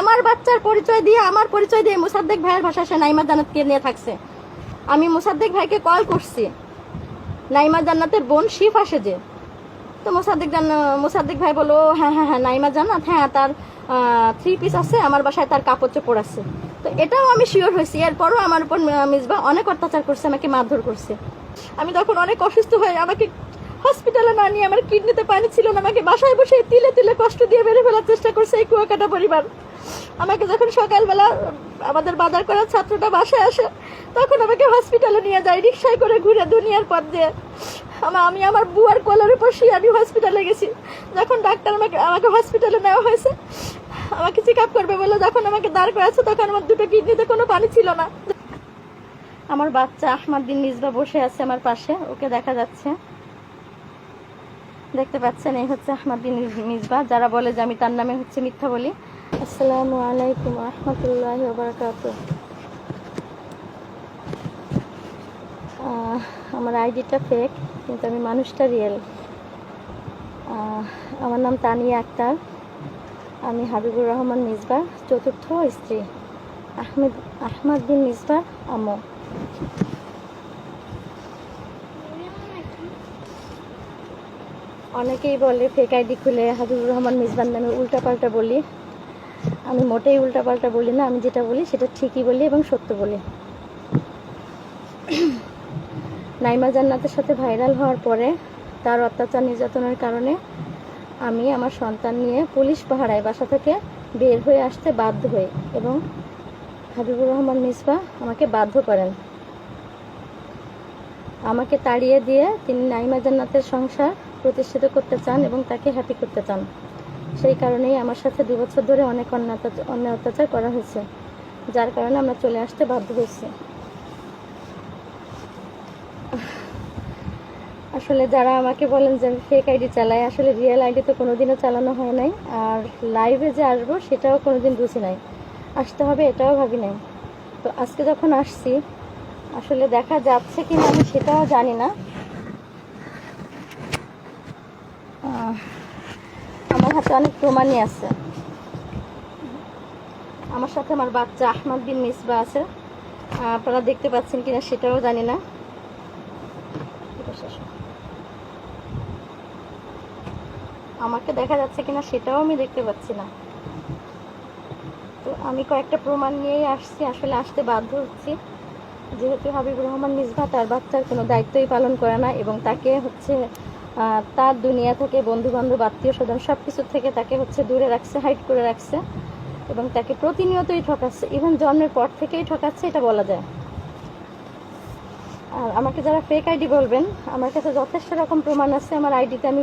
আমার বাচ্চার পরিচয় দিয়ে, আমার পরিচয় দিয়ে মুসাদ্দেক ভাইয়ের ভাষা সে নাইমা জান্নাতকে নিয়ে থাকছে। আমি মুসাদ্দেক ভাইকে কল করছি। নাইমা জান্নাতের বোন শিফ আসে যে। তো মোসাদ্দেক জান মোসাদ্দেক ভাই বলো হ্যাঁ হ্যাঁ হ্যাঁ নাইমা জান্নাত হ্যাঁ তার থ্রি পিস আছে, আমার বাসায় তার কাপড় চোপড় আছে। তো এটাও আমি শিওর হয়েছি। এরপরও আমার উপর মিসবা অনেক অত্যাচার করছে, আমাকে মারধর করছে। আমি তখন অনেক অসুস্থ হয়ে আমাকে হসপিটালে না নিয়ে আমার কিডনিতে পানি ছিল না, আমাকে বাসায় বসে তিলে তিলে কষ্ট দিয়ে বেড়ে ফেলার চেষ্টা করছে এই কুয়াকাটা পরিবার। আমাকে যখন সকালবেলা আমাদের বাজার করার ছাত্রটা বাসায় আসে, তখন আমাকে হসপিটালে নিয়ে যায় রিক্সায় করে ঘুরে দুনিয়ার পথ দিয়ে। আমা- আমি আমার বুয়ার কোলের উপর শুয়ে আমি হসপিটালে গেছি। যখন ডাক্তার আমাকে আমাকে হসপিটালে নেওয়া হয়েছে, আমাকে চেক আপ করবে বলে যখন আমাকে দাঁড় করাচ্ছে, তখন আমার দুটো কিডনিতে কোনো পানি ছিল না। আমার বাচ্চা আহমাদ দিন মিসবা বসে আছে আমার পাশে, ওকে দেখা যাচ্ছে। দেখতে পাচ্ছেন, এই হচ্ছে আহমাদ মিসবা যারা বলে যে আমি তার নামে হচ্ছে মিথ্যা বলি। আসসালামু আলাইকুম রহমতুল্লাহ বারকাত আমার আইডিটা ফেক কিন্তু আমি মানুষটা রিয়েল আমার নাম তানিয়া আক্তার। আমি হাবিবুর রহমান মিসবা চতুর্থ স্ত্রী। আহমেদ, আহমদ বিন মিসবা আমো অনেকেই বলে ফেক আইডি খুলে হাবিবুর রহমান মিসবার নামে উল্টাপাল্টা বলি। আমি মোটেই উল্টাপাল্টা বলি না, আমি যেটা বলি সেটা ঠিকই বলি এবং সত্য বলি। নাইমা জান্নাতের সাথে ভাইরাল হওয়ার পরে তার অত্যাচার নির্যাতনের কারণে আমি আমার সন্তান নিয়ে পুলিশ পাহারায় বাসা থেকে বের হয়ে আসতে বাধ্য হই এবং হাবিবুর রহমান মিসবা আমাকে বাধ্য করেন। আমাকে তাড়িয়ে দিয়ে তিনি নাইমা জান্নাতের সংসার প্রতিষ্ঠিত করতে চান এবং তাকে হ্যাপি করতে চান। সেই কারণেই আমার সাথে দু বছর ধরে অনেক অন্যায় অত্যাচার- করা হয়েছে, যার কারণে আমরা চলে আসতে বাধ্য হয়েছি। আসলে যারা আমাকে বলেন যে ফেক আইডি চালাই আসলে রিয়েল আইডি তো কোনোদিনও চালানো হয় নাই, আর লাইভে যে আসব সেটাও কোনোদিন বুঝি নাই। আসতে হবে এটাও ভাবি নাই। তো আজকে যখন আসছি, আসলে দেখা যাচ্ছে কি না আমি সেটাও জানি না। আমার হাতে অনেক প্রমাণই আছে। আমার সাথে আমার বাচ্চা আহমদ বিন মিসবা আছে। আপনারা দেখতে পাচ্ছেন কিনা সেটাও জানি না। আমাকে দেখা যাচ্ছে কিনা সেটাও আমি দেখতে পাচ্ছি না। তো আমি কয়েকটা প্রমাণ নিয়েই আসছি, আসলে আসতে বাধ্য হচ্ছি। যেহেতু হাবিবুর রহমান মিসবা তার বাচ্চার কোনো দায়িত্বই পালন করে না এবং তাকে হচ্ছে তার দুনিয়া থেকে বন্ধু বান্ধব আত্মীয় স্বজন সব কিছু থেকে তাকে হচ্ছে দূরে রাখছে হাইট করে রাখছে এবং তাকে প্রতিনিয়তই ঠকাচ্ছে ইভেন জন্মের পর থেকেই ঠকাচ্ছে, এটা বলা যায়। আর আমাকে যারা ফেক আইডি বলবেন, আমার কাছে যথেষ্ট রকম প্রমাণ আছে। আমার আইডিতে আমি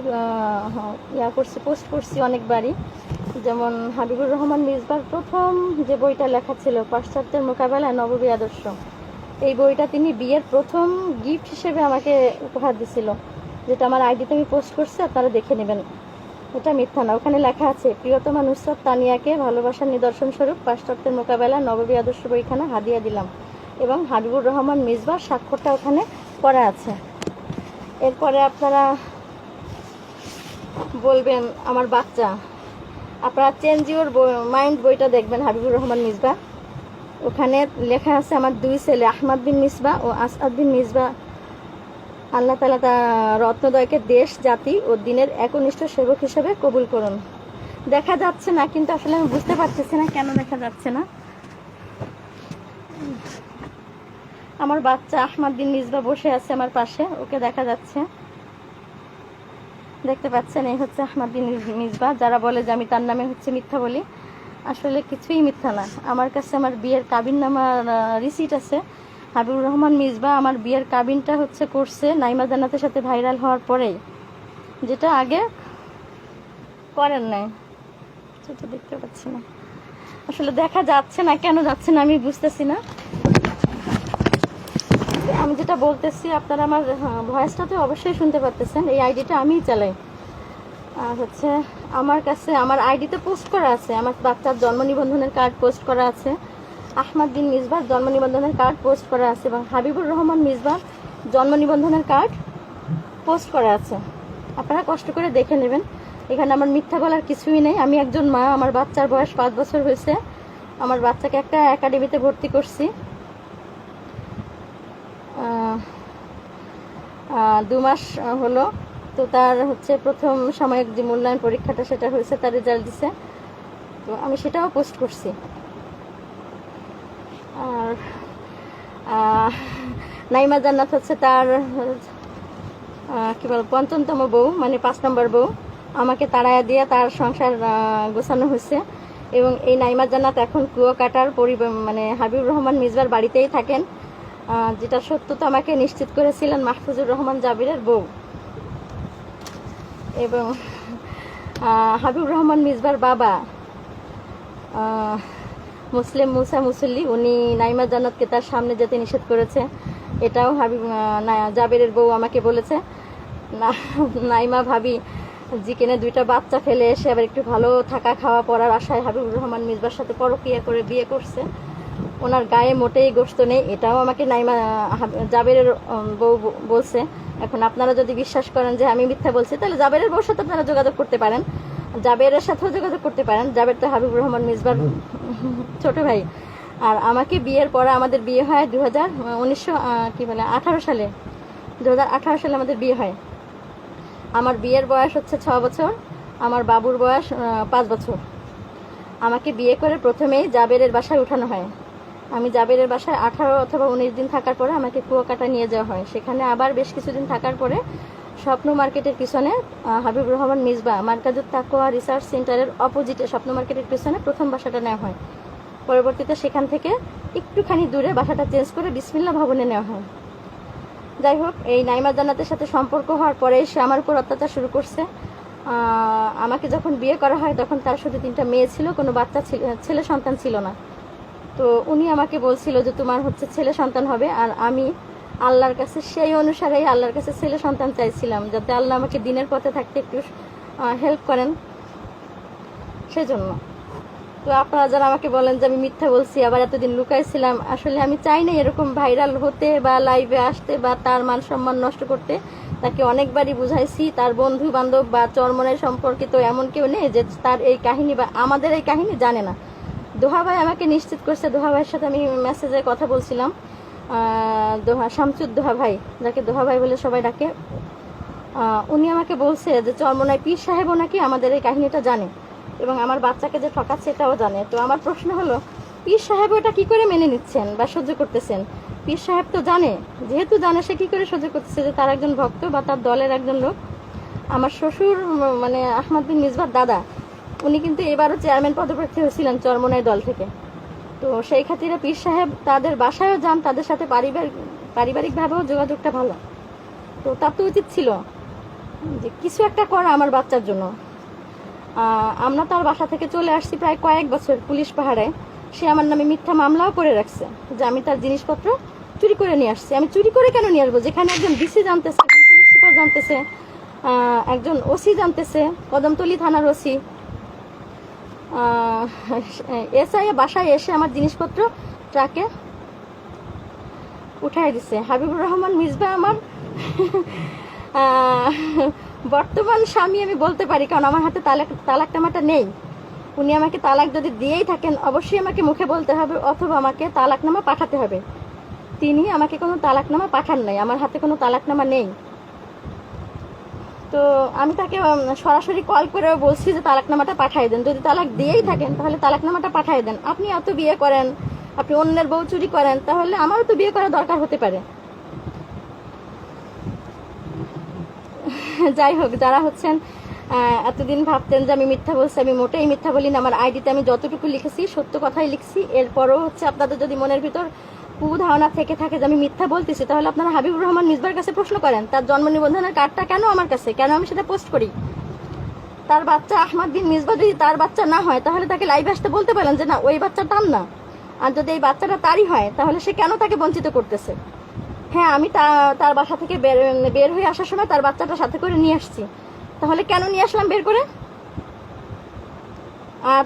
ইয়া করছি পোস্ট করছি অনেকবারই। যেমন হাবিবুর রহমান মিসবার প্রথম যে বইটা লেখা ছিল, পাশ্চাত্যের মোকাবেলায় নববী আদর্শ, এই বইটা তিনি বিয়ের প্রথম গিফট হিসেবে আমাকে উপহার দিছিল। যেটা আমার আইডিতে আমি পোস্ট করছি, আপনারা দেখে নেবেন। এটা মিথ্যা না। ওখানে লেখা আছে, প্রিয়তমা নুসরাত তানিয়াকে ভালোবাসার নিদর্শন স্বরূপ পাশ্চাত্যের মোকাবেলা নববী আদর্শ বইখানা হাদিয়া দিলাম এবং হাবিবুর রহমান মিসবার স্বাক্ষরটা ওখানে করা আছে। এরপরে আপনারা বলবেন, আমার বাচ্চা, আপনারা চেঞ্জ ইউর মাইন্ড বইটা দেখবেন, হাবিবুর রহমান মিসবা। ওখানে লেখা আছে, আমার দুই ছেলে, আহমদ বিন মিসবা ও আসাদ বিন মিসবা আল্লাহ তালা তা রত্নদয়কে দেশ, জাতি ও দিনের একনিষ্ঠ সেবক হিসেবে কবুল করুন। দেখা যাচ্ছে না, কিন্তু আসলে আমি বুঝতে পারতেছি না কেন দেখা যাচ্ছে না। আমার বাচ্চা আহমদ বিন মিসবা বসে আছে আমার পাশে, ওকে দেখা যাচ্ছে। দেখতে পাচ্ছেন, এই হচ্ছে আহমদ বিন মিসবা, যারা বলে যে আমি তার নামে হচ্ছে মিথ্যা বলি। আসলে কিছুই মিথ্যা না। আমার কাছে আমার বিয়ের কাবিন নামার রিসিট আছে। হাবিবুর রহমান মিসবা আমার বিয়ের কাবিনটা হচ্ছে করছে নাইমা জান্নাতের সাথে ভাইরাল হওয়ার পরেই যেটা আগে করেন নাই। সেটা দেখতে পাচ্ছি না। আসলে দেখা যাচ্ছে না, কেন যাচ্ছে না আমি বুঝতেছি না। আমি যেটা বলতেছি, আপনারা আমার ভয়েসটা তো অবশ্যই শুনতে পারতেছেন। এই আইডিটা আমিই চালাই। আর হচ্ছে, আমার কাছে, আমার আইডিতে পোস্ট করা আছে। আমার বাচ্চার জন্ম নিবন্ধনের কার্ড পোস্ট করা আছে। আহমদ বিন মিসবার জন্ম নিবন্ধনের কার্ড পোস্ট করা আছে এবং হাবিবুর রহমান মিসবার জন্ম নিবন্ধনের কার্ড পোস্ট করা আছে। আপনারা কষ্ট করে দেখে নেবেন। এখানে আমার মিথ্যা বলার কিছুই নেই। আমি একজন মা, আমার বাচ্চার বয়স পাঁচ বছর হয়েছে। আমার বাচ্চাকে একটা একাডেমিতে ভর্তি করছি। দু মাস হলো। তো তার হচ্ছে প্রথম সাময়িক যে মূল্যায়ন পরীক্ষাটা সেটা হয়েছে, তার রেজাল্ট দিছে। তো আমি সেটাও পোস্ট করছি। আর নাইমা জান্নাত হচ্ছে তার কি বল পঞ্চমতম বউ মানে পাঁচ নম্বর বউ। আমাকে তাড়ায়া দিয়ে তার সংসার গোছানো হয়েছে। এবং এই নাইমা জান্নাত এখন কুয়াকাটার পরিবার মানে হাবিবুর রহমান মিজবার বাড়িতেই থাকেন। যেটা সত্যতা আমাকে নিশ্চিত করেছিলেন মাহফুজুর রহমান জাবিরের বউ। এবং আহ, হাবিবুর রহমান মিজবার বাবা। মুসলিম মুসা মুসল্লি, উনি নাইমা জান্নাতকে তার সামনে যেতে নিষেধ করেছে। এটাও না- জাবেরের বউ আমাকে বলেছে। না, নাইমা ভাবি, জিকেনে দুইটা বাচ্চা ফেলে এসে আবার একটু ভালো থাকা খাওয়া পড়ার আশায় হাবিবুর রহমান মিসবার সাথে পরকিয়া করে বিয়ে করছে। ওনার গায়ে মোটেই গোস্ত নেই, এটাও আমাকে নাইমা, হাব- জাবেরের বউ বলছে। এখন আপনারা যদি বিশ্বাস করেন যে আমি মিথ্যা বলছি, তাহলে জাবেরের বউর সাথে আপনারা যোগাযোগ করতে পারেন। জাবেরের সাথেও যোগাযোগ করতে পারেন। জাবের তো হাবিবুর রহমান মিসবার ছোট ভাই। আর আমাকে বিয়ের পরে আমাদের বিয়ে হয় দু হাজার উনিশশো কি বলে আঠারো সালে। দু হাজার আঠারো সালে আমাদের বিয়ে হয়। আমার বিয়ের বয়স হচ্ছে ছ বছর আমার বাবুর বয়স পাঁচ বছর। আমাকে বিয়ে করে প্রথমেই জাবেরের বাসায় উঠানো হয়। আমি জাবেরের বাসায় আঠারো অথবা উনিশ দিন থাকার পরে আমাকে কুয়াকাটা নিয়ে যাওয়া হয়। সেখানে আবার বেশ কিছুদিন থাকার পরে স্বপ্ন মার্কেটের পিছনে হাবিবুর রহমান মিসবা মার্কাজুত তাকোয়া রিসার্চ সেন্টারের অপোজিটে স্বপ্ন মার্কেটের পিছনে প্রথম বাসাটা নেওয়া হয়। পরবর্তীতে সেখান থেকে একটুখানি দূরে বাসাটা চেঞ্জ করে বিসমিল্লা ভবনে নেওয়া হয়। যাই হোক, এই নাইমা জান্নাতের সাথে সম্পর্ক হওয়ার পরে সে আমার উপর অত্যাচার শুরু করছে। আমাকে যখন বিয়ে করা হয়, তখন তার শুধু তিনটা মেয়ে ছিল, কোনো বাচ্চা ছিল, ছেলে সন্তান ছিল না। তো উনি আমাকে বলছিল যে, তোমার হচ্ছে ছেলে সন্তান হবে, আর আমি আল্লাহর কাছে, সেই অনুসারেই আল্লাহর কাছে ছেলে সন্তান চাইছিলাম, যাতে আল্লাহ আমাকে দিনের পথে থাকতে একটু হেল্প করেন। সেজন্য। তো আপনারা যারা আমাকে বলেন যে আমি মিথ্যা বলছি, আবার এতদিন লুকাইছিলাম, আসলে আমি চাই না এরকম ভাইরাল হতে বা লাইভে আসতে বা তার মান সম্মান নষ্ট করতে। তাকে অনেকবারই বুঝাইছি, তার বন্ধু বান্ধব বা চরমনের সম্পর্কিত এমন কেউ নেই যে তার এই কাহিনী বা আমাদের এই কাহিনী জানে না। দোহা ভাই আমাকে নিশ্চিত করছে দোহা ভাইয়ের সাথে আমি মেসেজে কথা বলছিলাম। দোহা শামচুদ দোহা ভাই, যাকে দোহা ভাই বলে সবাই ডাকে। উনি আমাকে বলছে যে চরমনায় পীর সাহেবও নাকি আমাদের এই কাহিনীটা জানে এবং আমার বাচ্চাকে যে ঠকাচ্ছে এটাও জানে। তো আমার প্রশ্ন হলো, পীর সাহেব ওটা কী করে মেনে নিচ্ছেন বা সহ্য করতেছেন? পীর সাহেব তো জানে, যেহেতু জানে, সে কী করে সহ্য করতেছে যে তার একজন ভক্ত বা তার দলের একজন লোক? আমার শ্বশুর মানে আহমদ বিন মিসবার দাদা, উনি কিন্তু এবারও চেয়ারম্যান পদপ্রার্থী হয়েছিলেন চরমনাই দল থেকে। তো সেই খাতিরে পীর সাহেব তাদের বাসায়ও যান, তাদের সাথে পারিবারিক, পারিবারিকভাবেও যোগাযোগটা ভালো। তো তার তো উচিত ছিল যে কিছু একটা করা আমার বাচ্চার জন্য। আমরা তার বাসা থেকে চলে আসছি প্রায় কয়েক বছর পুলিশ পাহাড়ে সে আমার নামে মিথ্যা মামলাও করে রাখছে যে আমি তার জিনিসপত্র চুরি করে নিয়ে আসছি। আমি চুরি করে কেন নিয়ে আসব? যেখানে একজন ডিসি জানতেছে, একজন পুলিশ সুপার জানতেছে একজন ওসি জানতেছে, কদমতলি থানার ওসি এসআই বাসায় এসে আমার জিনিসপত্র ট্রাকে উঠাই দিছে। হাবিবুর রহমান মিসবা আমার বর্তমান স্বামী আমি বলতে পারি, কারণ আমার হাতে তালাক তালাক তালাকনামাটা নেই। উনি আমাকে তালাক যদি দিয়েই থাকেন, অবশ্যই আমাকে মুখে বলতে হবে, অথবা আমাকে তালাকনামা পাঠাতে হবে। তিনি আমাকে কোনো তালাকনামা পাঠান নাই, আমার হাতে কোনো তালাকনামা নেই। তো আমি তাকে সরাসরি কল করেও বলছি যে তালাকনামাটা পাঠিয়ে দেন। যদি তালাক দিয়েই থাকেন, তাহলে তালাকনামাটা পাঠিয়ে দেন। আপনি এত বিয়ে করেন, আপনি অন্যের বউ চুরি করেন, তাহলে আমারও তো বিয়ে করা দরকার হতে পারে। যাই হোক, যারা হচ্ছেন এতদিন ভাবতেন যে আমি মিথ্যা বলছি, আমি মোটেই মিথ্যা বলি না আমার আইডিতে আমি যতটুকু লিখেছি, সত্য কথাই লিখছি। এরপরও হচ্ছে আপনাদের যদি মনের ভিতর কু ধারণা থেকে থাকে যে আমি মিথ্যা বলতেছি, তাহলে আপনারা হাবিবুর রহমান মিসবার কাছে প্রশ্ন করেন, তার জন্ম নিবন্ধনের কার্ডটা কেন আমার কাছে? কেন আমি সেটা পোস্ট করি? তার বাচ্চা আহমদ বিন মিসবা যদি তার বাচ্চা না হয়, তাহলে তাকে লাইভে আসতে বলতে পারেন যে না, ওই বাচ্চা তার না। আর যদি এই বাচ্চাটা তারই হয়, তাহলে সে কেন তাকে বঞ্চিত করতেছে? হ্যাঁ আমি তার বাসা থেকে বের হয়ে আসার সময় তার বাচ্চাটা সাথে করে নিয়ে আসছি। তাহলে কেন নিয়ে আসলাম বের করে?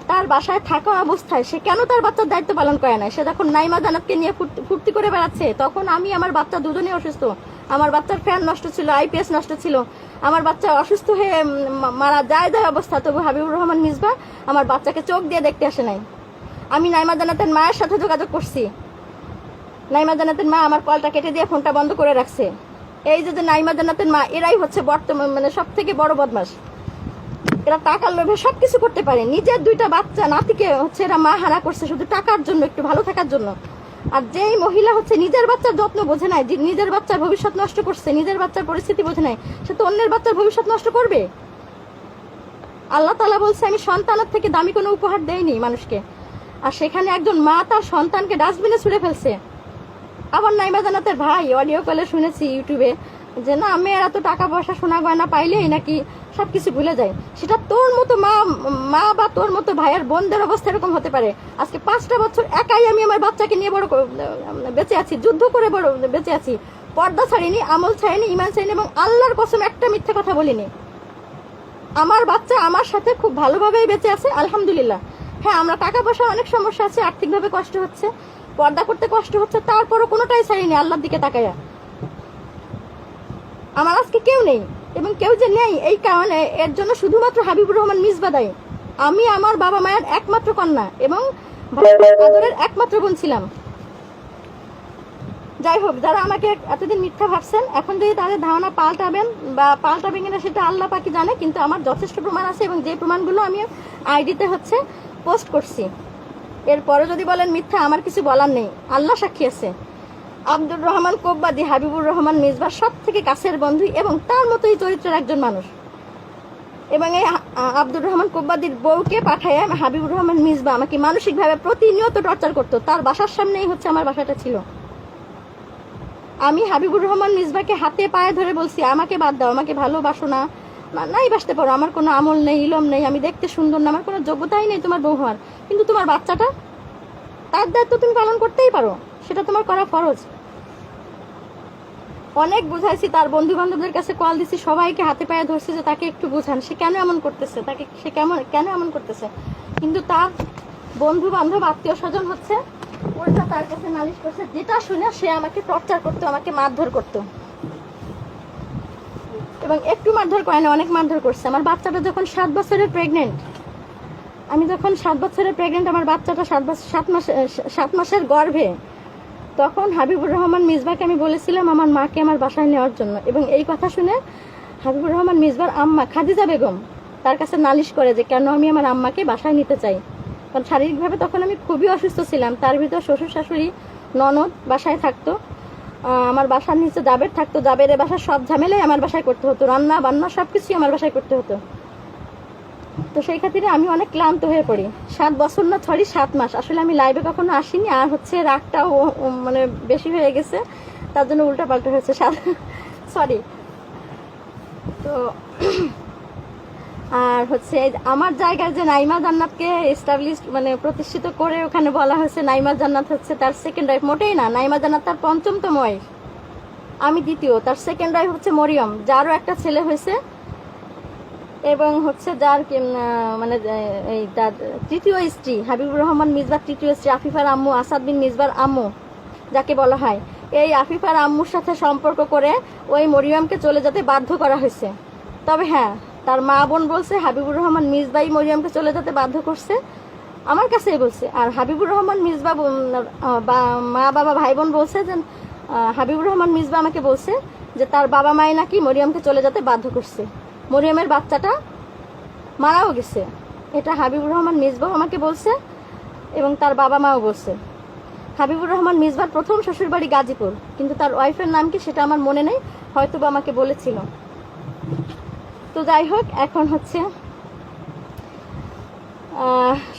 তার বাসায় থাকা অবস্থায় সে কেন তার বাচ্চার দায়িত্ব পালন করে না সে যখন নাইমা জানাতকে নিয়ে ফুর্তি- করে বেড়াচ্ছে, তখন আমি আমার বাচ্চা দুজনেই অসুস্থ। আমার বাচ্চার ফ্যান নষ্ট ছিল, আইপিএস নষ্ট ছিল। আমার বাচ্চা অসুস্থ হয়ে মারা যায় যায় অবস্থা। তবু হাবিবুর রহমান মিসবা আমার বাচ্চাকে চোখ দিয়ে দেখতে আসে নাই। আমি নাইমা জানাতের মায়ের সাথে যোগাযোগ করছি। নাইমা জানাতের মা আমার কলটা কেটে দিয়ে ফোনটা বন্ধ করে রাখছে। এই যে নাইমা জানাতের মা, এরাই হচ্ছে বর্তমান মানে সব থেকে বড় বদমাস এরা টাকার লোভে সবকিছু করতে পারে। নিজের দুইটা বাচ্চা, নাতিকে হচ্ছে এরা মা হারা করছে শুধু টাকার জন্য, একটু ভালো থাকার জন্য। আর যেই মহিলা হচ্ছে নিজের বাচ্চার যত্ন বোঝে নাই নিজের বাচ্চার ভবিষ্যৎ নষ্ট করছে, নিজের বাচ্চার পরিস্থিতি বোঝে নাই, সে তো অন্যের বাচ্চার ভবিষ্যৎ নষ্ট করবে? আল্লাহ তালা বলছে, আমি সন্তানের থেকে দামি কোনো উপহার দেয়নি মানুষকে। আর সেখানে একজন মা তার সন্তানকে ডাস্টবিনে ছুঁড়ে ফেলছে। আবার নাইমা জানাতের ভাই, অডিও কলে শুনেছি ইউটিউবে, যে, না, মেয়েরা তো টাকা পয়সা সোনা গয়না পাইলেই নাকি সবকিছু ভুলে যায়। সেটা তোর মতো মা মা বা তোর মতো ভাইয়ের বোনদের অবস্থা এরকম হতে পারে। আজকে পাঁচটা বছর একাই আমি আমার বাচ্চাকে নিয়ে বড় বেঁচে আছি, যুদ্ধ করে বড় বেঁচে আছি। পর্দা ছাড়িনি, আমল ছাড়িনি ইমান ছাড়িনি এবং আল্লাহর কসম একটা মিথ্যে কথা বলিনি। আমার বাচ্চা আমার সাথে খুব ভালোভাবেই বেঁচে আছে, আলহামদুলিল্লাহ। হ্যাঁ আমরা টাকা পয়সা অনেক সমস্যা আছে, আর্থিকভাবে কষ্ট হচ্ছে, পর্দা করতে কষ্ট হচ্ছে, তারপরও কোনোটাই ছাড়িনি, আল্লাহর দিকে তাকাইয়া আমার আজকে কেউ নেই। এবং কেউ যে নেই, এই কারণে এর জন্য শুধুমাত্র হাবিবুর রহমান মিসবা দায়ী। আমি আমার বাবা মায়ের একমাত্র কন্যা এবং আদরের একমাত্র বোন ছিলাম। যাই হোক, যারা আমাকে এতদিন মিথ্যা ভাবছেন, এখন যদি তাদের ধারণা পাল্টাবেন বা পাল্টাবেন কিনা সেটা আল্লাহ পাকি জানে, কিন্তু আমার যথেষ্ট প্রমাণ আছে এবং যে প্রমাণগুলো আমি আইডিতে হচ্ছে পোস্ট করছি। এরপরে যদি বলেন মিথ্যা, আমার কিছু বলার নেই। আল্লাহ সাক্ষী আছে। আব্দুর রহমান কোব্বাদি, হাবিবুর রহমান মিসবা সব থেকে কাছের বন্ধু এবং তার মতোই চরিত্রের একজন মানুষ। এবং এই আব্দুর রহমান কোব্বাদির বউকে পাঠায় হাবিবুর রহমান মিসবা আমাকে মানসিকভাবে প্রতিনিয়ত টর্চার করতো। তার বাসার সামনেই হচ্ছে আমার বাসাটা ছিল। আমি হাবিবুর রহমান মিসবাকে হাতে পায়ে ধরে বলছি, আমাকে বাদ দাও, আমাকে ভালোবাসো না- নাই বাসতে পারো, আমার কোনো আমল নেই, ইলম নেই, আমি দেখতে সুন্দর না, আমার কোনো যোগ্যতাই নেই তোমার বউ হওয়ার। কিন্তু তোমার বাচ্চাটা, তার দায়িত্ব তুমি পালন করতেই পারো, সেটা তোমার করা ফরজ। অনেক বুঝাইছি, তার বন্ধু বান্ধবদের কাছে কল দিছি, সবাইকে হাতে পায়ে ধরছি যে তাকে একটু বুঝান। সে কেন এমন করতেছে? তাকে সে কেমন, কেন এমন করতেছে? কিন্তু তার বন্ধু বান্ধব আত্মীয় স্বজন হচ্ছে ওটা তার কাছে নালিশ করছে, যেটা শুনে সে আমাকে টর্চার করতো, আমাকে মারধর করতো। এবং একটু মারধর করে না, অনেক মারধর করছে। আমার বাচ্চাটা যখন সাত বছরের প্রেগনেন্ট আমি যখন সাত বছরের প্রেগনেন্ট আমার বাচ্চাটা সাত বছর সাত মাস, সাত মাসের গর্ভে তখন হাবিবুর রহমান মিসবাকে আমি বলেছিলাম, আমার মাকে আমার বাসায় নেওয়ার জন্য। এবং এই কথা শুনে হাবিবুর রহমান মিসবার আম্মা খাদিজা বেগম তার কাছে নালিশ করে যে, কেন আমি আমার আম্মাকে বাসায় নিতে চাই? কারণ শারীরিকভাবে তখন আমি খুবই অসুস্থ ছিলাম। তার ভিতর শ্বশুর শাশুড়ি ননদ বাসায় থাকতো আমার বাসার নিচে জাবের থাকতো। জাবের বাসার সব ঝামেলাই আমার বাসায় করতে হতো। রান্না বান্না সব কিছুই আমার বাসায় করতে হতো। তো সেই খাতিরে আমি অনেক ক্লান্ত হয়ে পড়ি। সাত বছর না সরি সাত মাস। আসলে আমি লাইভে কখনো আসিনি, আর হচ্ছে রাগটাও মানে বেশি হয়ে গেছে। তার জন্য উল্টা পাল্টা হয়েছে সরি তো, আর হচ্ছে আমার জায়গায় যে নাইমা জান্নাতকে এস্টাবলিশ মানে প্রতিষ্ঠিত করে ওখানে বলা হয়েছে, নাইমা জান্নাত হচ্ছে তার সেকেন্ড ওয়াইফ মোটেই না, নাইমা জান্নাত তার পঞ্চমতম ওয়াইফ আমি দ্বিতীয়, তার সেকেন্ড ওয়াইফ হচ্ছে মরিয়ম, যারও একটা ছেলে হয়েছে। এবং হচ্ছে যার মানে এই তার তৃতীয় স্ত্রী হাবিবুর রহমান মিসবার তৃতীয় স্ত্রী আফিফার আম্মু আসাদ বিন মিসবার আম্মু যাকে বলা হয়। এই আফিফার আম্মুর সাথে সম্পর্ক করে ওই মরিয়মকে চলে যেতে বাধ্য করা হয়েছে। তবে হ্যাঁ তার মা বোন বলছে হাবিবুর রহমান মিসবাই মরিয়মকে চলে যেতে বাধ্য করছে। আমার কাছেই বলছে। আর হাবিবুর রহমান মিসবা বোন- আহ, বা- মা বাবা ভাই বোন বলছে যে হাবিবুর রহমান মিসবা আমাকে বলছে যে তার বাবা মাই নাকি মরিয়মকে চলে যেতে বাধ্য করছে। মরিয়মের বাচ্চাটা মারাও গেছে। এটা হাবিবুর রহমান মিসবাও আমাকে বলছে এবং তার বাবা মাও বলছে। হাবিবুর রহমান মিসবার প্রথম শ্বশুরবাড়ি গাজীপুর, কিন্তু তার ওয়াইফের নাম কি সেটা আমার মনে নেই হয়তো বা আমাকে বলেছিল। তো যাই হোক, এখন হচ্ছে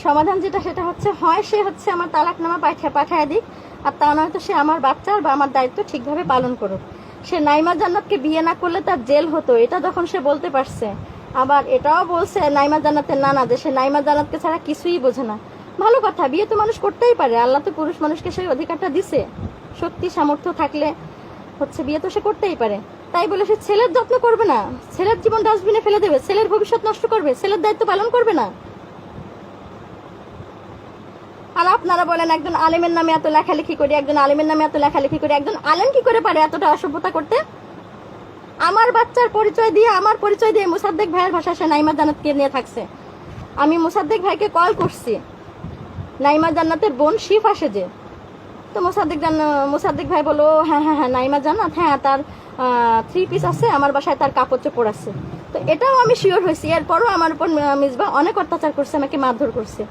সমাধান যেটা সেটা হচ্ছে, হয় সে হচ্ছে আমার তালাকনামা পাঠিয়ে পাঠায় দিক, আর তা নয়তো সে আমার বাচ্চার বা আমার দায়িত্ব ঠিকভাবে পালন করুক। সে নাইমা জান্নাতকে বিয়ে না করলে তার জেল হতো, এটা যখন সে বলতে পারছে। আবার এটাও বলছে নাইমা জান্নাতের নানা, যে সে নাইমা জান্নাতকে ছাড়া কিছুই বোঝে না। ভালো কথা, বিয়ে তো মানুষ করতেই পারে, আল্লাহ তো পুরুষ মানুষকে সেই অধিকারটা দিছে। শক্তি, সামর্থ্য থাকলে হচ্ছে বিয়ে তো সে করতেই পারে। তাই বলে সে ছেলের যত্ন করবে না। ছেলের জীবন ডাস্টবিনে ফেলে দেবে, ছেলের ভবিষ্যৎ নষ্ট করবে, ছেলের দায়িত্ব পালন করবে না। আর আপনারা বলেন একজন আলেমের নামে এত লেখালেখি করি, একজন আলেমের নামে এত লেখালেখি করি, একজন আলেম কি করে পারে এতটা অসভ্যতা করতে? আমার বাচ্চার পরিচয় দিয়ে, আমার পরিচয় দিয়ে মুসাদ্দেক ভাইয়ের ভাষা সে নাইমা জান্নাতকে নিয়ে থাকছে। আমি মুসাদ্দেক ভাইকে কল করছি। নাইমা জান্নাতের বোন শিফ আসে যে তো মোসাদ্দেক জান মোসাদ্দেক ভাই বলো হ্যাঁ হ্যাঁ হ্যাঁ নাইমা জান্নাত হ্যাঁ তার থ্রি পিস আছে, আমার বাসায় তার কাপড় চোপড় আছে। তো এটাও আমি শিওর হয়েছি। এরপরও আমার উপর মিসবা অনেক অত্যাচার করছে, আমাকে মারধর করছে।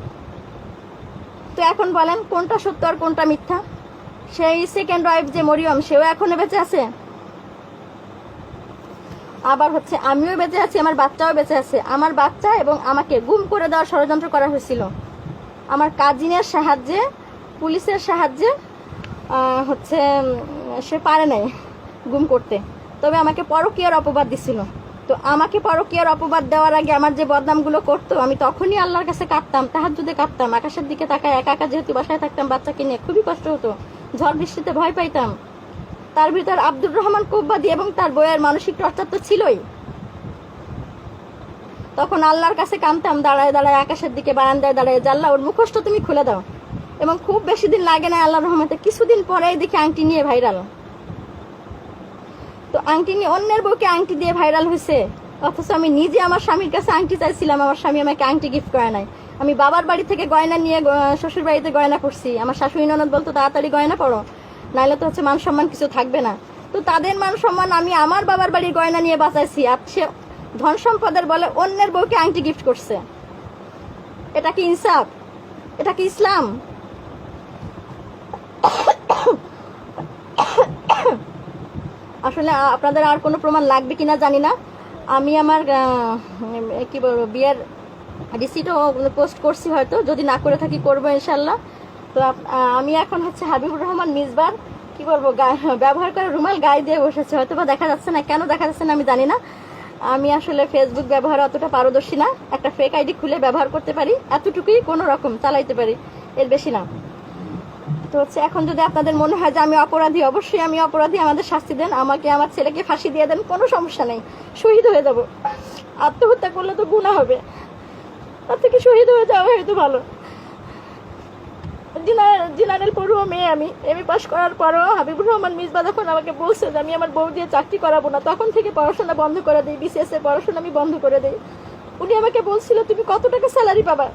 তো এখন বলেন কোনটা সত্য আর কোনটা মিথ্যা? সেই সেকেন্ড ওয়াইফ যে মরিয়ম, সেও এখনও বেঁচে আছে? আবার হচ্ছে, আমিও বেঁচে আছি, আমার বাচ্চাও বেঁচে আছে। আমার বাচ্চা এবং আমাকে গুম করে দেওয়ার ষড়যন্ত্র করা হয়েছিল। আমার কাজিনের সাহায্যে, পুলিশের সাহায্যে হচ্ছে সে পারে নাই গুম করতে। তবে আমাকে পরকীয়ার অপবাদ দিছিল। তো আমাকে পরকীয়ার অপবাদ দেওয়ার আগে আমার যে বদনামগুলো করতো, আমি তখনই আল্লাহর কাছে কাঁদতাম তাহার যদি কাঁদতাম, আকাশের দিকে তাকায়, একা একা যেহেতু বাসায় থাকতাম, বাচ্চাকে নিয়ে খুবই কষ্ট হতো, ঝড় বৃষ্টিতে ভয় পাইতাম। তার ভিতর আব্দুর রহমান কোব্বাদি এবং তার বইয়ের মানসিক টর্চার তো ছিলই। তখন আল্লাহর কাছে কামতাম দাঁড়ায় দাঁড়ায়, আকাশের দিকে বারান্দায় দাঁড়ায়, জাল্লা, ওর মুখোশটা তুমি খুলে দাও। এবং খুব বেশি দিন লাগে না আল্লাহর রহমতে, কিছুদিন পরেই দেখি আংটি নিয়ে ভাইরাল। তো আংটি নিয়ে অন্যের বউকে আংটি দিয়ে ভাইরাল হয়েছে অথচ আমি নিজে আমার স্বামীর কাছে আংটি চাইছিলাম, আমার স্বামী আমাকে আংটি গিফট করে নাই। আমি বাবার বাড়ি থেকে গয়না নিয়ে শ্বশুর বাড়িতে গয়না করছি। আমার শাশুড়ি ননদ বলতো, তাড়াতাড়ি গয়না পড়ো নাইলে তো হচ্ছে মান সম্মান কিছু থাকবে না। তো তাদের মান সম্মান আমি আমার বাবার বাড়ির গয়না নিয়ে বাঁচাইছি, আর সে ধন সম্পদের বলে অন্যের বউকে আংটি গিফট করছে। এটা কি ইনসাফ? এটা কি ইসলাম? আসলে আপনাদের আর কোনো প্রমাণ লাগবে কিনা জানি না। আমি আমার কি বলব, বিয়ের রিসিটও পোস্ট করছি হয়তো, যদি না করে থাকি করব ইনশাল্লাহ। তো আমি এখন হচ্ছে হাবিবুর রহমান মিসবার, কি বলব ব্যবহার করে রুমাল গায়ে দিয়ে বসেছে, হয়তো বা দেখা যাচ্ছে না, কেন দেখা যাচ্ছে না আমি জানি না। আমি আসলে ফেসবুক ব্যবহার অতটা পারদর্শী না, একটা ফেক আইডি খুলে ব্যবহার করতে পারি, এতটুকুই কোনো রকম চালাইতে পারি, এর বেশি না। তো হচ্ছে, এখন যদি আপনাদের মনে হয় যে আমি অপরাধী, অবশ্যই আমি অপরাধী, আমাদের শাস্তি দেন, আমাকে, আমার ছেলেকে ফাঁসি দিয়ে দেন, কোনো সমস্যা নেই। শহীদ হয়ে যাব। আত্মহত্যা করলে তো গুণা হবে। তার থেকে শহীদ হয়ে যাওয়া হয়তো ভালো। জিনারেল পড়ুয়া মেয়ে আমি। এমএ পাশ করার পরও হাবিবুর রহমান মিসবা যখন আমাকে বলছে যে, আমি আমার বউ দিয়ে চাকরি করাবো না। তখন থেকে পড়াশোনা বন্ধ করে দিই বিসিএস এর পড়াশোনা আমি বন্ধ করে দিই। উনি আমাকে বলছিল, তুমি কত টাকা স্যালারি পাবা?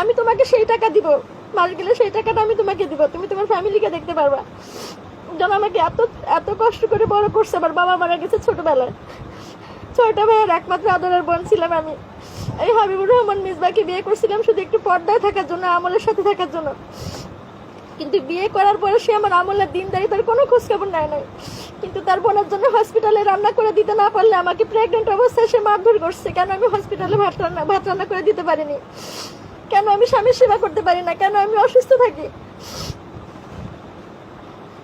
আমি তোমাকে সেই টাকা দিব। মাস গেলে সেই টাকাটা আমি তোমাকে দিব, তুমি তোমার ফ্যামিলিকে দেখতে পারবা। যেন আমাকে এত এত কষ্ট করে বড় করছে আমার বাবা মারা গেছে ছোটবেলায়। ছোট ভাইয়ের একমাত্র আদরের বোন ছিলাম আমি। এই হাবিবুর রহমান, মিসবাকে বিয়ে করছিলাম শুধু একটু পর্দায় থাকার জন্য, আমলের সাথে থাকার জন্য। কিন্তু বিয়ে করার পরে সে আমার আমলের দিন দাঁড়িয়ে তার কোনো খোঁজখবর নেয় নাই। কিন্তু তার বোনের জন্য হসপিটালে রান্না করে দিতে না পারলে আমাকে প্রেগনেন্ট অবস্থায় সে মারধর করছে। কেন আমি হসপিটালে ভাত রান্না ভাত রান্না করে দিতে পারিনি? কেন আমি স্বামীর সেবা করতে পারি না? কেন আমি অসুস্থ থাকি?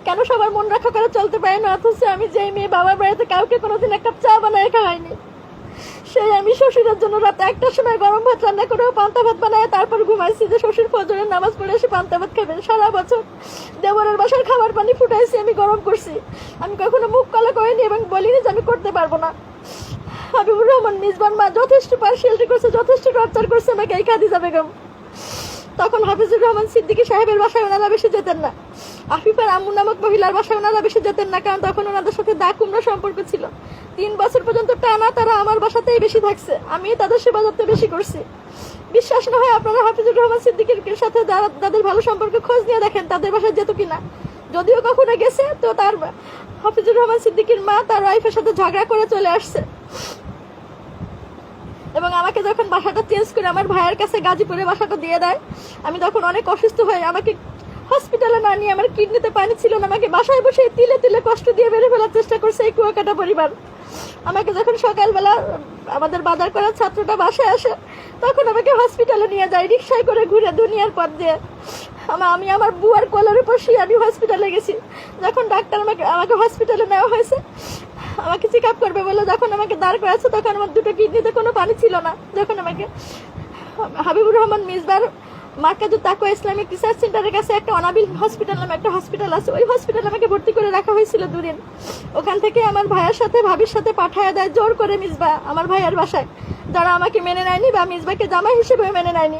কেন সবার মন রক্ষা করে চলতে পারি না? অথচ আমি যে মেয়ে বাবার বাড়িতে কাউকে কোনোদিন এক কাপ চা বানায় খাওয়াইনি। সেই আমি শ্বশুরের জন্য রাতে একটার সময় গরম ভাত রান্না করেও পান্তা ভাত বানায়, তারপর ঘুমাইছি যে শ্বশুর ফজরের নামাজ পড়ে এসে পান্তা ভাত খাবেন। সারা বছর দেবরের বাসার খাবার পানি ফুটাইছি, আমি গরম করছি। আমি কখনো মুখ কলা করিনি এবং বলিনি যে আমি করতে পারব না। হাবিবুর রহমান মিসবান মা যথেষ্ট পার্সিয়ালিটি করছে, যথেষ্ট টর্চার করছে, আমাকে এই খাদিজা বেগম তখন হাফিজুর রহমান সিদ্দিকী সাহেবের বাসায় ওনারা বেশি যেতেন না। আফিফার আম্মু নামক মহিলার বাসায় ওনারা বেশি যেতেন না, কারণ তখন ওনাদের সাথে দা কুমড়া সম্পর্ক ছিল। তিন বছর পর্যন্ত টানা তারা আমার বাসাতেই বেশি থাকছে আমি তাদের সেবা যত্ন বেশি করছি। বিশ্বাস না হয় আপনারা হাফিজুর রহমান সিদ্দিকের সাথে তাদের ভালো সম্পর্ক খোঁজ নিয়ে দেখেন তাদের বাসায় যেত কিনা। যদিও কখনো গেছে, তো তার হাফিজুর রহমান সিদ্দিকের মা তার ওয়াইফের সাথে ঝগড়া করে চলে আসছে। এবং আমাকে যখন বাসাটা চেঞ্জ করে আমার ভাইয়ের কাছে গাজীপুরে বাসাটা দিয়ে দেয়, আমি তখন অনেক অসুস্থ হয়ে আমাকে হসপিটালে না নিয়ে আমার কিডনিতে পানি ছিল না, আমাকে বাসায় বসে তিলে তিলে কষ্ট দিয়ে বেড়ে ফেলার চেষ্টা করছে এই কুয়াকাটা পরিবার। আমাকে যখন সকালবেলা আমাদের বাজার করার ছাত্রটা বাসায় আসে, তখন আমাকে হসপিটালে নিয়ে যায় রিক্সায় করে ঘুরে দুনিয়ার পথ দিয়ে। আমা- আমি আমার বুয়ার কোলের উপর শুয়ে আমি হসপিটালে গেছি। যখন ডাক্তার আমাকে আমাকে হসপিটালে নেওয়া হয়েছে, আমাকে চেক আপ করবে বলে যখন আমাকে দাঁড় করাচ্ছে তখন আমার দুটো কিডনিতে কোনো পানি ছিল না। যখন আমাকে হাবিবুর রহমান মিসবার মার্কাজু তাকুয়া ইসলামিক রিসার্চ সেন্টারের কাছে একটা অনাবিল হসপিটাল নামে একটা হসপিটাল আছে। ওই হসপিটালে আমাকে ভর্তি করে রাখা হয়েছিল দুদিন। ওখান থেকে আমার ভাইয়ের সাথে, ভাবির সাথে পাঠায় দেয় জোর করে মিসবা, আমার ভাইয়ের বাসায়। যারা আমাকে মেনে নেয়নি বা মিসবাকে জামাই হিসেবে মেনে নেয়নি।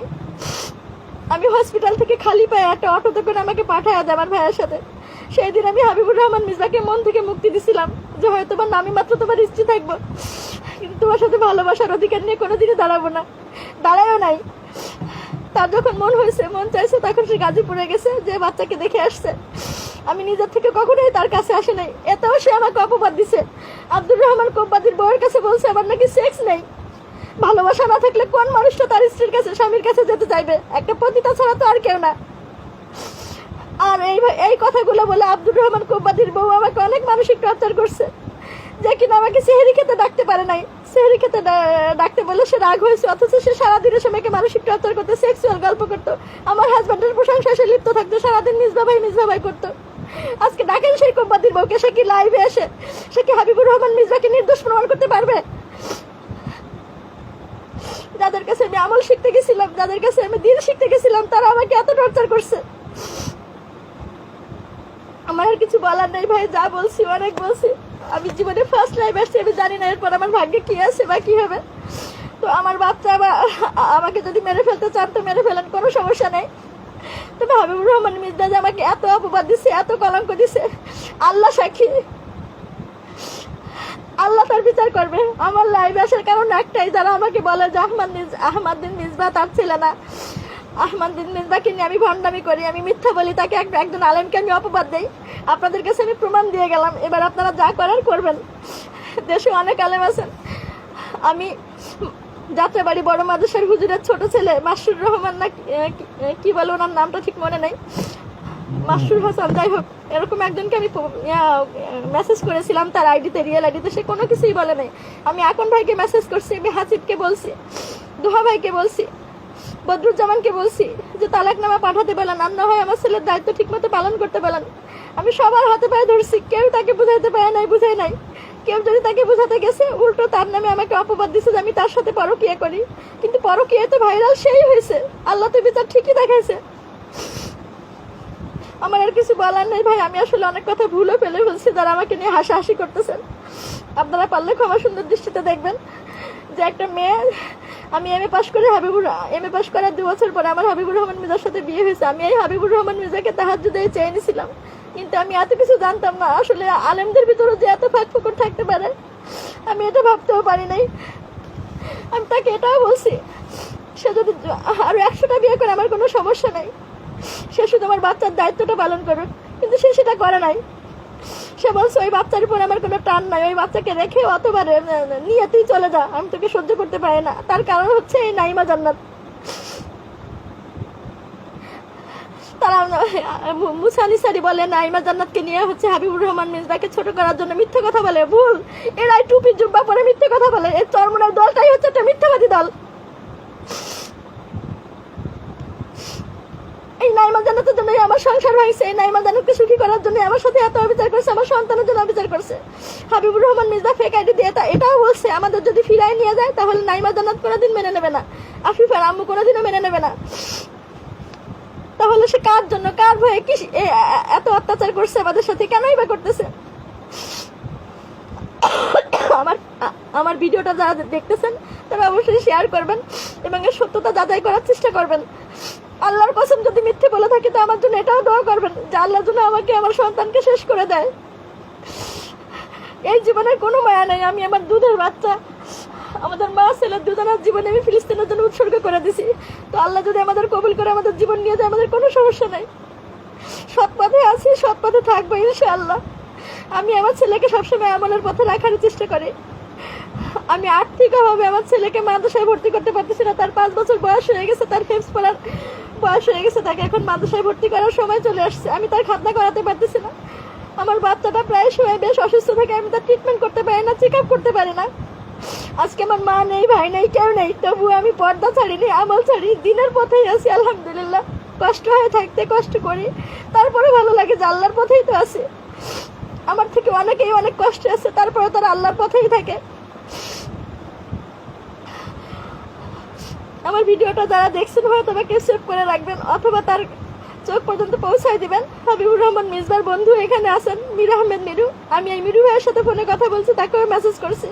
আমি হসপিটাল থেকে খালি পায়ে একটা অটোতে করে আমাকে পাঠায় দেয় আমার ভাইয়ের সাথে। সেই দিন আমি হাবিবুর রহমান মির্জাকে মন থেকে মুক্তি দিছিলাম যে হয়তো বা আমি মাত্র তোমার স্ত্রী থাকব। কিন্তু তোমার সাথে ভালোবাসার অধিকার নিয়ে কোনোদিনই দাঁড়াবো না। দাঁড়ায়ও নাই। তার যখন মন হয়েছে, মন চাইছে, তখন সে গাজীপুরে গেছে, যে বাচ্চাকে দেখে আসছে। আমি নিজের থেকে কখনোই তার কাছে আসে নাই। এতেও সে আমাকে অপবাদ দিছে। আব্দুর রহমান কোব্বাদির বউয়ের কাছে বলছে, আমার নাকি সেক্স নেই। ভালোবাসা না থাকলে কোন মানুষটা তার স্ত্রীর কাছে, স্বামীর কাছে যেতে চাইবে? একটা পতিতা ছাড়া তো আর কেউ না। আর এই এই কথাগুলো বলে আব্দুর রহমান কোব্বাদির বউ আমাকে অনেক মানসিক টর্চার করছে, যে কিনা আমাকে সেহেরি খেতে ডাকতে পারে নাই। সেহেরি খেতে ডাকতে বলে সে রাগ হয়েছে, অথচ সে সারাদিনের সময়কে মানসিক টর্চার করতে, সেক্সুয়াল গল্প করতো। আমার হাজব্যান্ডের প্রশংসা সে লিপ্ত থাকতো, সারাদিন নিজ বাবাই নিজ বাবাই করতো। আজকে ডাকেন সেই কোম্পানির বউকে, সে কি লাইভে এসে? সে কি হাবিবুর রহমান মির্জাকে নির্দোষ প্রমাণ করতে পারবে? যাদের কাছে আমি আমল শিখতে গেছিলাম, যাদের কাছে আমি দিন শিখতে গেছিলাম, তারা আমাকে এত টর্চার করছে। আমার আর কিছু বলার নেই ভাই, যা বলছি, অনেক বলছি। আমি জীবনে ফার্স্ট লাইভ আসছি, আমি জানি না এরপর আমার ভাগ্যে কি আছে বা কি হবে। তো আমার বাচ্চা আমাকে যদি মেরে ফেলতে চান, তো মেরে ফেলেন কোনো সমস্যা নেই। তবে হাবিবুর রহমান মির্জা যে আমাকে এত অপবাদ দিছে, এত কলঙ্ক দিছে। আল্লাহ সাক্ষী। আল্লাহ তার বিচার করবে। আমার লাইভে আসার কারণ একটাই, যারা আমাকে বলে যে আহমদ আহমদিন মিসবা তার ছিল না। আহমদিন মিসবাকে নিয়ে আমি ভণ্ডামি করি, আমি মিথ্যা বলি, তাকে এক- একজন আলেমকে আমি অপবাদ দেই। আপনাদের কাছে আমি প্রমাণ দিয়ে গেলাম, এবার আপনারা যা করার করবেন। দেশে অনেক আলেম আছেন। আমি যাত্রাবাড়ি বড় মাদ্রাসার হুজুরের ছোট ছেলে মাসুর রহমান না কি বলে ওনার নামটা ঠিক মনে নেই। মাসুর হাসান, যাই হোক। এরকম একজনকে আমি মেসেজ করেছিলাম, তার আইডিতে রিয়েল আইডিতে সে কোনো কিছুই বলে নাই। আমি এখন ভাইকে মেসেজ করছি, আমি হাসিবকে বলছি, দুহা ভাইকে বলছি, বদরুজ্জামানকে বলছি যে তালাকনামা পাঠাতে বলেন আর না হয় আমার ছেলের দায়িত্ব ঠিকমতো পালন করতে বলেন আমি সবার হাতে পায়ে ধরছি, কেউ তাকে বুঝাইতে পারে নাই বুঝাই নাই। কেউ যদি তাকে বুঝাতে গেছে, উল্টো তার নামে আমাকে অপবাদ দিছে যে আমি তার সাথে পরকিয়া করি। কিন্তু পরকিয়া তো ভাইরাল সেই হয়েছে। আল্লাহ তো বিচার ঠিকই দেখাইছে। আমার আর কিছু বলার নেই। ভাই, আমি আসলে অনেক কথা ভুলে ফেলে ফেলছি যারা আমাকে নিয়ে হাসাহাসি করতেছেন, আপনারা পারলে ক্ষমা সুন্দর দৃষ্টিতে দেখবেন যে একটা মেয়ে, আমি এম এ পাশ করে হাবিবুর এম এ পাশ করার দু বছর পরে আমার হাবিবুর রহমান মির্জার সাথে বিয়ে হয়েছে। আমি এই হাবিবুর রহমান মির্জাকে তাহার যদি চেয়ে নিয়েছিলাম কিন্তু আমি এত কিছু জানতাম না। আসলে আলেমদের ভিতরে যে এত ফাঁক ফুকর থাকতে পারে, আমি এটা ভাবতেও পারি নাই। আমি তাকে এটাও বলছি, সে যদি আরও একশোটা বিয়ে করে, আমার কোনো সমস্যা নেই। সে শুধু আমার বাচ্চার দায়িত্বটা পালন করুক কিন্তু সে সেটা করে নাই। সে বলছে ওই বাচ্চার উপর আমার কোনো টান নাই ওই বাচ্চাকে রেখে অতবার নিয়ে তুই চলে যা আমি তোকে সহ্য করতে পারি না। তার কারণ হচ্ছে এই নাইমা জান্নাত। তারা আহ, মু- মুসা নিসারি বলে নাইমা জান্নাতকে নিয়ে হচ্ছে হাবিবুর রহমান মিসবাকে ছোট করার জন্য মিথ্যে কথা বলে ভুল। এরাই টুপি জুব্বা পরে মিথ্যে কথা বলে এই চরমনের দলটাই হচ্ছে একটা মিথ্যাবাদী দল। এই নাইমা জান্নাতের জন্য আমার সংসার হয়েছে। এই নাইমা জান্নাতকে সুখী করার জন্য আমার সাথে এত অবিচার করছে, আমার সন্তানের জন্য অবিচার করছে। হাবিবুর রহমান মির্জা ফেক আইডি দিয়ে তা এটাও বলছে, আমাদের যদি ফিরাই নিয়ে যায়, তাহলে নাইমা জান্নাত কোনোদিন মেনে নেবে না। আফিফার আম্মু কোনোদিনও মেনে নেবে না। তাহলে সে কার জন্য, কার ভয়ে কি এত অত্যাচার করছে আমাদের সাথে? কেনই বা করতেছে? আমার আমার ভিডিওটা যারা দেখতেছেন, তারা অবশ্যই শেয়ার করবেন এবং এর সত্যতা যাচাই করার চেষ্টা করবেন। আল্লাহর কসম যদি মিথ্যে বলে থাকি, তো আমার জন্য এটাও দোয়া করবেন যে আল্লাহ যেন আমাকে, আমার সন্তানকে শেষ করে দেয়। এই জীবনের কোনো মায়া নাই, আমি আমার দুধের বাচ্চা। আমাদের মা ছেলের দুজনের জীবনে আমি ফিলিস্তিনের জন্য উৎসর্গ করে দিছি। তো আল্লাহ যদি আমাদের কবুল করে আমাদের জীবন নিয়ে যায়, আমাদের কোনো সমস্যা নাই। সৎ পথে আছি, সৎ পথে থাকব ইনশাআল্লাহ। আমি আমার ছেলেকে সবসময় আমলের পথে রাখার চেষ্টা করি। আমি আর্থিকভাবে আমার ছেলেকে মাদ্রাসায় ভর্তি করতে পারতেছি না। তার পাঁচ বছর বয়স হয়ে গেছে, তার ফেমস পড়ার বয়স হয়ে গেছে, তাকে এখন মাদ্রাসায় ভর্তি করার সময় চলে আসছে। আমি তার খাতনা করাতে পারতেছি না। আমার বাচ্চাটা প্রায় সময় বেশ অসুস্থ থাকে, আমি তার ট্রিটমেন্ট করতে পারি না চেক আপ করতে পারি না। আজকে আমার মা নেই, ভাই নেই, কেউ নেই। তবু আমি পর্দা ছাড়িনি, আমল ছাড়ি, দিনের পথেই আছি, আলহামদুলিল্লাহ। কষ্ট হয়ে থাকতে কষ্ট করি, তারপরে ভালো লাগে যে আল্লাহর পথেই তো আছে। আমার থেকে অনেকেই অনেক কষ্ট আছে তারপরে তারা আল্লাহর পথেই থাকে। আমার ভিডিওটা যারা দেখছেন হয়তো বা কেউ সেভ করে রাখবেন অথবা তার চোখ পর্যন্ত পৌঁছায় দিবেন। হাবিবুর রহমান মিসবার বন্ধু এখানে আছেন, মির আহমেদ মিরু। আমি এই মিরু ভাইয়ের সাথে ফোনে কথা বলছি তাকেও মেসেজ করছি।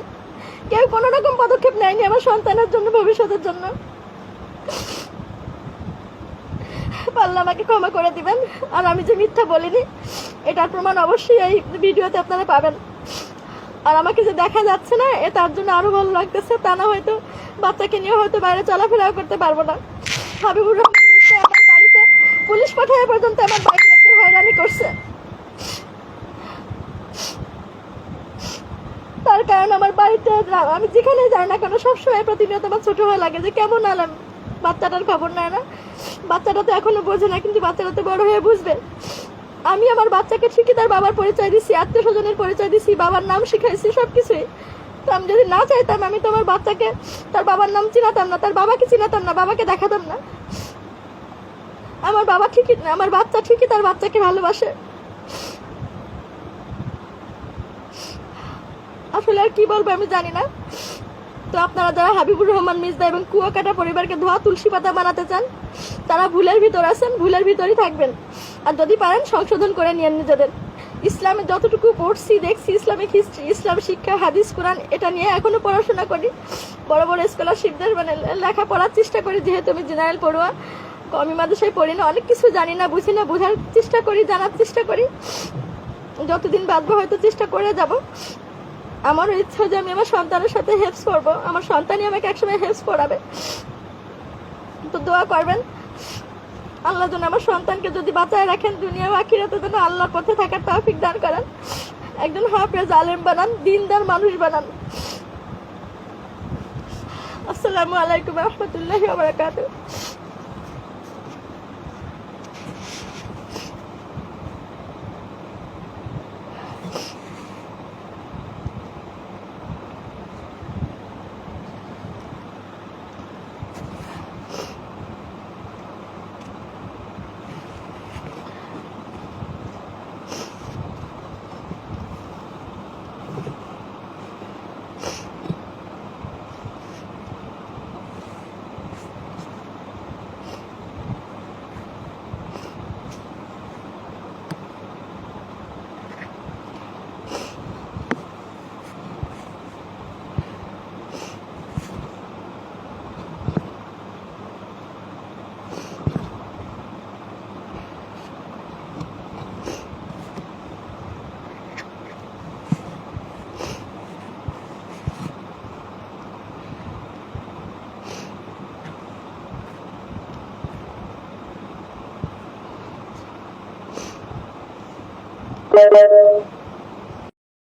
কেউ কোনো রকম পদক্ষেপ নেয়নি আমার সন্তানের জন্য, ভবিষ্যতের জন্য। পারলে আমাকে ক্ষমা করে দিবেন। আর আমি যে মিথ্যা বলিনি, এটার প্রমাণ অবশ্যই এই ভিডিওতে আপনারা পাবেন। আর আমাকে যে দেখা যাচ্ছে না, এ তার জন্য আরও ভালো লাগতেছে। তা না হয়তো বাচ্চাকে নিয়ে হয়তো বাইরে চলাফেরাও করতে পারব না। হাবিবুর আমার বাড়িতে পুলিশ পাঠায় পর্যন্ত আমার বাইক লোকদের হয়রানি করছে। তার কারণ আমার বাড়িতে আমি যেখানে যাই না কেন সবসময় প্রতিনিয়ত আমার ছোট হয়ে লাগে যে কেমন আলাম। বাচ্চাটার খবর নেয় না। বাচ্চাটা তো এখনও বোঝে না, কিন্তু বাচ্চাটা তো বড় হয়ে বুঝবে। আমি আমার বাচ্চাকে ঠিকই তার বাবার পরিচয় দিছি, আত্মীয় স্বজনের পরিচয় দিছি, বাবার নাম শিখাইছি সব কিছুই তো আমি যদি না চাইতাম, আমি তো আমার বাচ্চাকে তার বাবার নাম চিনাতাম না, তার বাবাকে চিনাতাম না, বাবাকে দেখাতাম না। আমার বাবা ঠিকই, আমার বাচ্চা ঠিকই তার বাচ্চাকে ভালোবাসে। আসলে আর কি বলব আমি জানি না। তো আপনারা যারা হাবিবুর রহমান, মির্জা এবং কুয়াকাটা পরিবারকে ধোয়া তুলসী পাতা বানাতে চান, তারা ভুলের ভিতর আছেন, ভুলের ভিতরই থাকবেন। আর যদি পারেন, সংশোধন করে নিয়েন নিজেদের। ইসলামে যতটুকু পড়ছি, দেখছি ইসলামিক হিস্ট্রি ইসলাম শিক্ষা, হাদিস, কোরআন, এটা নিয়ে এখনও পড়াশোনা করি। বড় বড় স্কলারশিপদের মানে লেখা পড়ার চেষ্টা করি, যেহেতু আমি জেনারেল পড়ুয়া। কমি মাদ্রাসায় পড়ি না, অনেক কিছু জানি না, বুঝি না, বোঝার চেষ্টা করি, জানার চেষ্টা করি। যতদিন বাঁচবো হয়তো চেষ্টা করে যাব। আমারও ইচ্ছা যে আমি আমার সন্তানের সাথে হেল্পস করব। আমার সন্তানই আমাকে একসময় হেল্পস করাবে। তো দোয়া করবেন। আল্লাহ যেন আমার সন্তানকে যদি বাঁচায় রাখেন দুনিয়া আখিরাতে যেন আল্লাহর পথে থাকার তৌফিক দান করেন। একজন হাফেজ আলেম বানান, দিনদার মানুষ বানান। আসসালামু আলাইকুম রহমতুল্লাহি বারাকাতুহু।